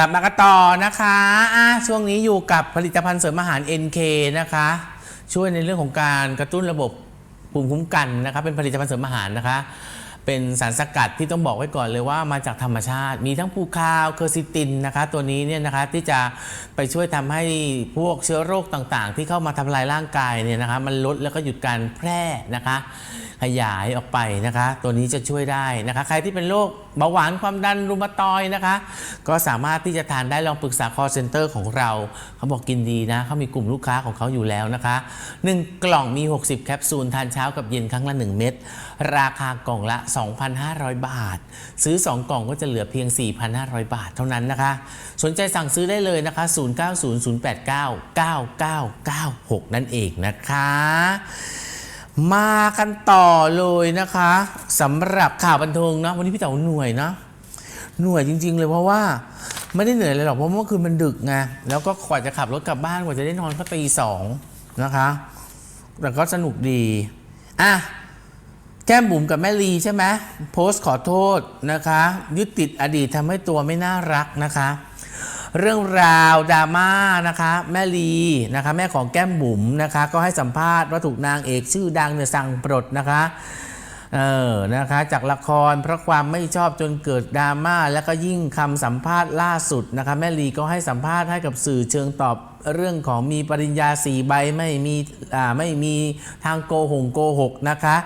ลับมากันต่อนะคะะช่วงนี้อยู่กับผลิตภัณฑ์เสริมอาหาร NK นะคะ ช่วยในเรื่องของการกระตุ้นระบบภูมิคุ้มกันนะคะเป็นผลิตภัณฑ์เสริมอาหารนะคะ เป็นสารสกัดที่ต้องบอกไว้ก่อนเลยว่ามาจากธรรมชาติ มีทั้งภูคาวเคอร์ซิตินนะคะ ตัวนี้เนี่ยนะคะที่จะไปช่วยทำให้พวกเชื้อโรคต่างๆ ที่เข้ามาทำลายร่างกายเนี่ยนะคะ มันลดแล้วก็หยุดการแพร่นะคะ ขยายออกไปนะคะ ตัวนี้จะช่วยได้นะคะ ใครที่เป็นโรคเบาหวานความดันรุมาตอยนะคะ ก็สามารถที่จะทานได้ลองปรึกษา call center ของเรา เขาบอกกินดีนะเขามีกลุ่มลูกค้าของเขาอยู่แล้วนะคะ 1 กล่องมี 60 แคปซูล ทานเช้ากับเย็นครั้งละ 1 เม็ดราคากล่องละ 2,500 บาท ซื้อ 2 กล่องก็จะเหลือเพียง 4,500 บาทเท่านั้นนะคะ สนใจสั่งซื้อได้เลยนะคะ 0900899996 นั่นเองนะคะ มากันต่อเลยนะคะสำหรับข่าวบันเทิงนะวันนี้พี่เต๋าหน่วยนะหน่วยจริง ๆ เลยเพราะว่าไม่ได้เหนื่อยเลยหรอกเพราะเมื่อคืนมันดึกไงแล้วก็กว่าจะขับรถกลับบ้านกว่าจะได้นอนก็ตีสองนะคะแต่ก็สนุกดีอะแก้มบุ๋มกับแม่ลีใช่ไหมโพสต์ขอโทษนะคะ ยึดติดอดีตทำให้ตัวไม่น่ารักนะคะ เรื่องราวดราม่านะคะแม่ลีนะคะแม่ของแก้มบุ๋มนะคะ ก็ให้สัมภาษณ์ว่าถูกนางเอกชื่อดังเนี่ยสั่งปลดนะคะเออนะคะจากละครเพราะความไม่ชอบจนเกิดดราม่าแล้วก็ยิ่งคำสัมภาษณ์ล่าสุดนะคะแม่ลีก็ให้สัมภาษณ์ให้กับสื่อเชิงตอบ เรื่องของมีปริญญาสี่ใบไม่มีอ่าไม่มีทางโกหงโกหกนะคะ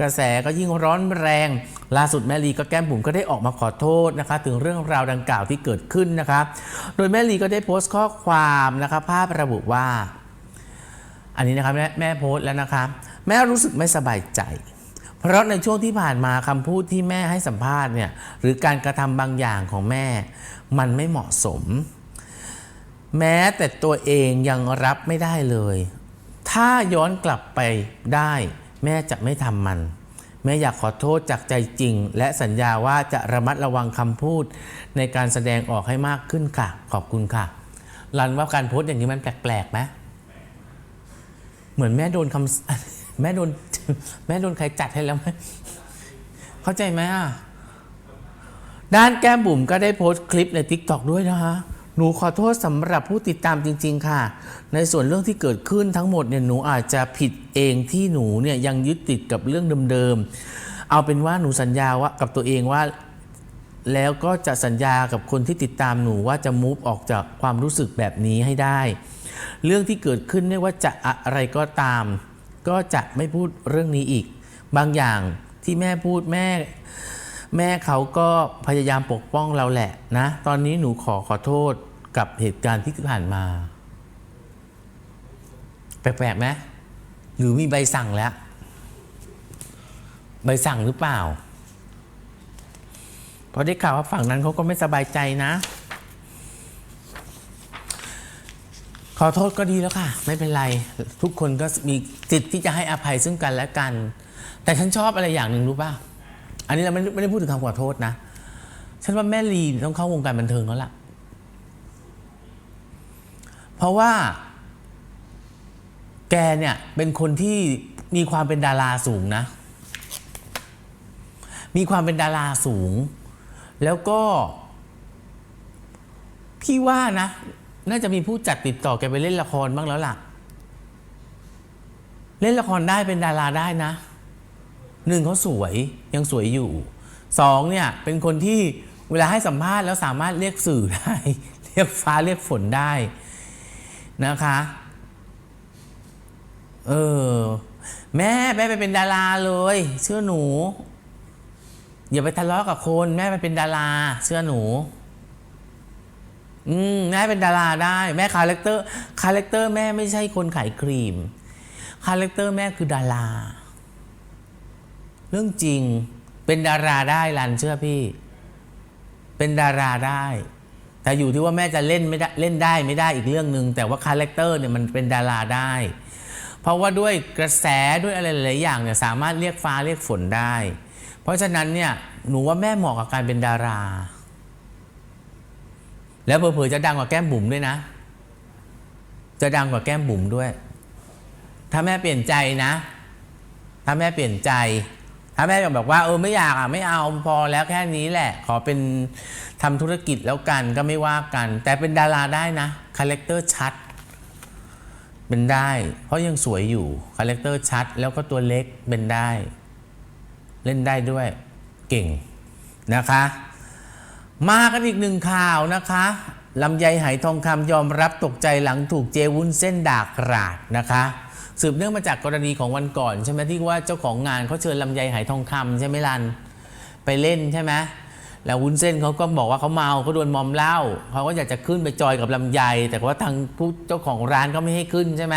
กระแสก็ยิ่งร้อนแรง ล่าสุดแม่ลีก็แก้มบุ๋มก็ได้ออกมาขอโทษนะคะ ถึงเรื่องราวดังกล่าวที่เกิดขึ้นนะคะโดยแม่ลีก็ได้โพสต์ข้อความนะคะภาพระบุว่า อันนี้นะคะแม่แม่โพสต์แล้วนะคะ แม่รู้สึกไม่สบายใจเพราะในช่วงที่ผ่านมาคำพูดที่แม่ให้สัมภาษณ์เนี่ยหรือการกระทำบางอย่างของแม่ มันไม่เหมาะสม แม้แต่ตัวเองยังรับไม่ได้เลย ถ้าย้อนกลับไปได้ แม่จะไม่ทำมัน แม่อยากขอโทษจากใจจริง และสัญญาว่าจะระมัดระวังคำพูด ในการแสดงออกให้มากขึ้นค่ะ ขอบคุณค่ะรันว่าการโพสต์อย่างนี้มันแปลกๆไหมเหมือนแม่โดนคำแม่โดนแม่โดนใครจัดให้แล้วไหมเข้าใจไหมอะด้านแก้มบุ๋มก็ได้โพสต์คลิปใน t ิ k t o k ด้วยนะคะ นูขอโทษสำหรับผู้ติดตามจริง ๆ ค่ะ ในส่วนเรื่องที่เกิดขึ้นทั้งหมดเนี่ยหนูอาจจะผิดเองที่หนูเนี่ยยังยึดติดกับเรื่องเดิมๆ เอาเป็นว่าหนูสัญญาว่ากับตัวเองว่าแล้วก็จะสัญญากับคนที่ติดตามหนูว่าจะมูฟออกจากความรู้สึกแบบนี้ให้ได้ เรื่องที่เกิดขึ้นไม่ว่าจะอะไรก็ตาม ก็จะไม่พูดเรื่องนี้อีก บางอย่างที่แม่พูดแม่ แม่เขาก็พยายามปกป้องเราแหละนะ ตอนนี้หนูขอขอโทษ กับเหตุการณ์ที่ผ่านมา แปลกๆไหมหรือมีใบสั่งแล้ว ใบสั่งหรือเปล่าเพราะได้ข่าวว่าฝั่งนั้นเขาก็ไม่สบายใจนะ ขอโทษก็ดีแล้วค่ะ ไม่เป็นไร ทุกคนก็มีสิทธิ์ที่จะให้อภัยซึ่งกันและกัน แต่ฉันชอบอะไรอย่างหนึ่งรู้ป่ะ อันนี้เราไม่ได้พูดถึงคำขอโทษนะ ฉันว่าแม่ลีต้องเข้าวงการบันเทิงแล้วล่ะ เพราะว่า แกเนี่ยเป็นคนที่มีความเป็นดาราสูงนะ มีความเป็นดาราสูง แล้วก็ พี่ว่านะ น่าจะมีผู้จัดติดต่อแกไปเล่นละครบ้างแล้วล่ะ เล่นละครได้เป็นดาราได้นะหนึ่งเขาสวยยังสวยอยู่สองเนี่ยเป็นคนที่เวลาให้สัมภาษณ์แล้วสามารถเรียกสื่อได้ เรียกฟ้าเรียกฝนได้ นะคะ เออ แม่แม่ไปเป็นดาราเลย เชื่อหนู อย่าไปทะเลาะกับคน แม่ไปเป็นดารา เชื่อหนู อืมแม่เป็นดาราได้ แม่คาแรคเตอร์คาแรคเตอร์แม่ไม่ใช่คนขายครีมคาแรคเตอร์แม่คือดารา เรื่องจริงเป็นดาราได้รันเชื่อพี่ เป็นดาราได้ แต่อยู่ที่ว่าแม่จะเล่นไม่ได้เล่นได้ไม่ได้อีกเรื่องหนึ่งแต่ว่าคาแรคเตอร์เนี่ยมันเป็นดาราได้ เพราะว่าด้วยกระแสด้วยอะไรหลายอย่างเนี่ยสามารถเรียกฟ้าเรียกฝนได้ เพราะฉะนั้นเนี่ยหนูว่าแม่เหมาะกับการเป็นดารา แล้วเผลอๆจะดังกว่าแก้มบุ๋มด้วยนะ จะดังกว่าแก้มบุ๋มด้วย ถ้าแม่เปลี่ยนใจนะ ถ้าแม่เปลี่ยนใจ ถ้าถ้าแม่บอกว่าเออไม่อยากอะไม่เอาพอแล้วแค่นี้แหละ ขอเป็นทำธุรกิจแล้วกันก็ไม่ว่ากัน แต่เป็นดาราได้นะคาแรคเตอร์ชัด เป็นได้ เพราะยังสวยอยู่คาแรคเตอร์ชัด แล้วก็ตัวเล็กเป็นได้ เล่นได้ด้วยเก่งนะคะ มากันอีกหนึ่งข่าวนะคะลำไยไหทองคำยอมรับตกใจหลังถูกเจวุ้นเส้นด่ากราดนะคะ สืบเนื่องมาจากกรณีของวันก่อนใช่ไหมที่ว่าเจ้าของงานเขาเชิญลำไยไหทองคำใช่ไหมลันไปเล่นใช่ไหมแล้ววุ้นเส้นเขาก็บอกว่าเขาเมาเขาโดนมอมเหล้าเขาก็อยากจะขึ้นไปจอยกับลำไย แต่ว่าทางผู้เจ้าของร้านก็ไม่ให้ขึ้นใช่ไหม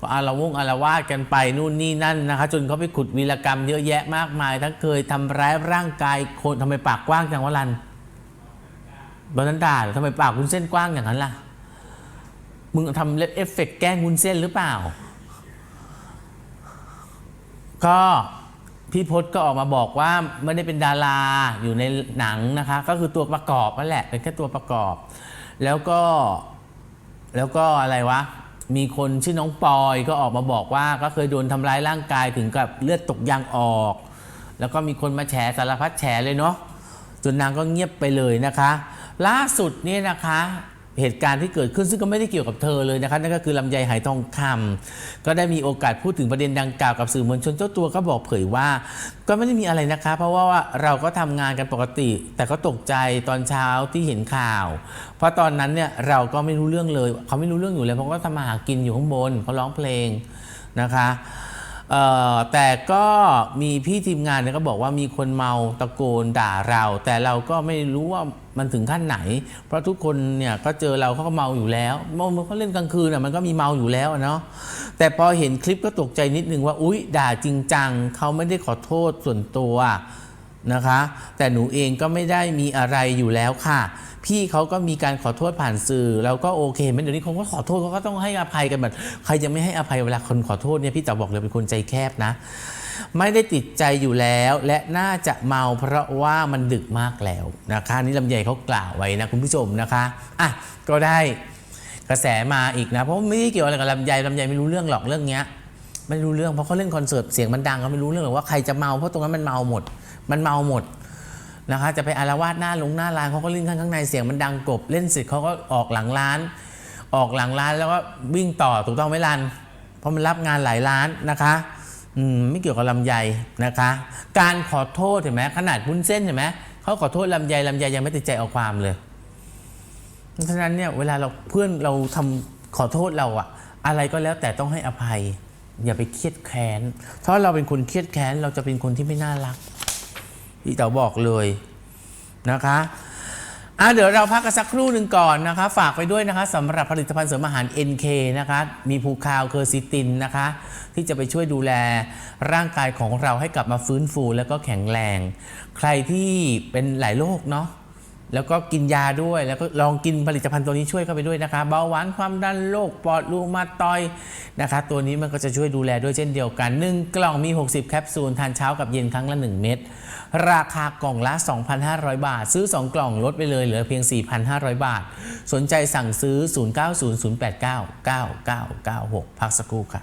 ก็อารวงอารวาสกันไปนู่นนี่นั่นนะคะจนเขาไปขุดวีรกรรมเยอะแยะมากมาย ทั้งเคยทำร้ายร่างกายคนทำไมปากกว้างจังวะลันบอนนั้นด่าทำไมปากคุณเส้นกว้างอย่างนั้นล่ะมึงทำเล็บเอฟเฟกต์แกล้งคุณเส้นหรือเปล่า ก็พี่พศก็ออกมาบอกว่าไม่ได้เป็นดาราอยู่ในหนังนะคะ ก็คือตัวประกอบนั่นแหละ เป็นแค่ตัวประกอบ แล้วก็แล้วก็อะไรวะ มีคนชื่อน้องปอยก็ออกมาบอกว่าก็เคยโดนทำร้ายร่างกายถึงกับเลือดตกยางออก แล้วก็มีคนมาแฉสารพัดแฉเลยเนาะจนนางก็เงียบไปเลยนะคะ ล่าสุดนี่นะคะ เหตุการณ์ที่เกิดขึ้นซึ่งก็ไม่ได้เกี่ยวกับเธอเลยนะคะนั่นก็คือลำไยไหทองคำก็ได้มีโอกาสพูดถึงประเด็นดังกล่าวกับสื่อมวลชนเจ้าตัวก็บอกเผยว่า ก็ไม่ได้มีอะไรนะคะ เพราะว่าเราก็ทำงานกันปกติ แต่ก็ตกใจตอนเช้าที่เห็นข่าว เพราะตอนนั้นเนี่ยเราก็ไม่รู้เรื่องเลย เขาไม่รู้เรื่องอยู่แล้วเพราะเขาทำมาหากินอยู่ข้างบนเขาร้องเพลงนะคะ แต่ก็มีพี่ทีมงานเนี่ยก็บอกว่ามีคนเมาตะโกนด่าเรา แต่เราก็ไม่รู้ว่ามันถึงขั้นไหน เพราะทุกคนเนี่ยก็เจอเราเขาก็เมาอยู่แล้วเมาเขาเล่นกลางคืนอะมันก็มีเมาอยู่แล้วเนาะแต่พอเห็นคลิปก็ตกใจนิดนึงว่าอุ๊ยด่าจริงจังเขาไม่ได้ขอโทษส่วนตัวนะคะ แต่หนูเองก็ไม่ได้มีอะไรอยู่แล้วค่ะ พี่เขาก็มีการขอโทษผ่านสื่อ แล้วก็โอเคไหมเดี๋ยวนี้เขาก็ขอโทษเขาก็ต้องให้อภัยกันแบบใครจะไม่ให้อภัยเวลาคนขอโทษเนี่ยพี่จ๋าบอกเลยเป็นคนใจแคบนะ ไม่ได้ติดใจอยู่แล้ว และน่าจะเมาเพราะว่ามันดึกมากแล้วนะคะนี่ลำไยเขากล่าวไว้นะคุณผู้ชมนะคะอะก็ได้กระแสมาอีกนะ เพราะไม่ได้เกี่ยวอะไรกับลำไยลำไยไม่รู้เรื่องหรอกเรื่องเนี้ยไม่รู้เรื่องเพราะเขาเล่นคอนเสิร์ตเสียงมันดังเขาไม่รู้เรื่องหรอกว่าใครจะเมาเพราะตรงนั้นมันเมาหมด มันเมาหมด นะคะจะไปอารวาสหน้าลงหน้าร้านเขาก็เล่นข้างข้างในเสียงมันดังกบเล่นเสร็จเขาก็ออกหลังร้าน ออกหลังร้านแล้วก็วิ่งต่อถูกต้องไหมรันเพราะมันรับงานหลายร้านนะคะอืมไม่เกี่ยวกับลำไยนะคะ การขอโทษเห็นไหมขนาดวุ้นเส้นเห็นไหมเขาขอโทษลำไยลำไยยังไม่ติดใจเอาความเลยเพราะฉะนั้นเนี่ยเวลาเราเพื่อนเราทำขอโทษเราอะอะไรก็แล้วแต่ต้องให้อภัย อย่าไปเครียดแค้น เพราะเราเป็นคนเครียดแค้นเราจะเป็นคนที่ไม่น่ารัก พี่เต๋อบอกเลยนะคะอะเดี๋ยวเราพักกันสักครู่หนึ่งก่อนนะคะ ฝากไปด้วยนะคะสำหรับผลิตภัณฑ์เสริมอาหาร NK นะคะมีภูคาวเคอร์ซิตินนะคะ ที่จะไปช่วยดูแลร่างกายของเราให้กลับมาฟื้นฟูแล้วก็แข็งแรง ใครที่เป็นหลายโรคเนาะ แล้วก็กินยาด้วยแล้วก็ลองกินผลิตภัณฑ์ตัวนี้ช่วยเข้าไปด้วยนะคะเบาหวานความดันโรคปอดรูมาตอยนะคะ ตัวนี้มันก็จะช่วยดูแลด้วยเช่นเดียวกัน 1 กล่องมี 60 แคปซูล ทานเช้ากับเย็นครั้งละ 1 เม็ดราคากล่องละ 2,500 บาท ซื้อ 2 กล่องลดไปเลยเหลือเพียง 4,500 บาท สนใจสั่งซื้อ 0900899996 พักสักครู่ค่ะ